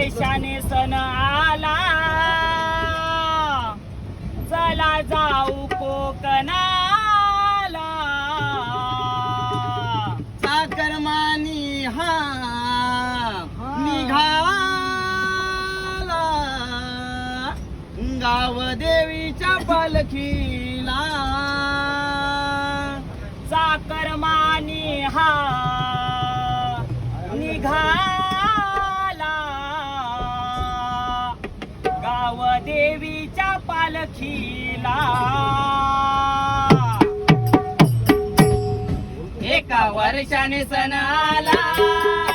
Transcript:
वर्षाने सण आला. चला जाऊ कोकणाला. साकरमानी हा निघाला गाव देवीच्या पालखीला. हा निघा देवीच्या एका वर्षाने सण आला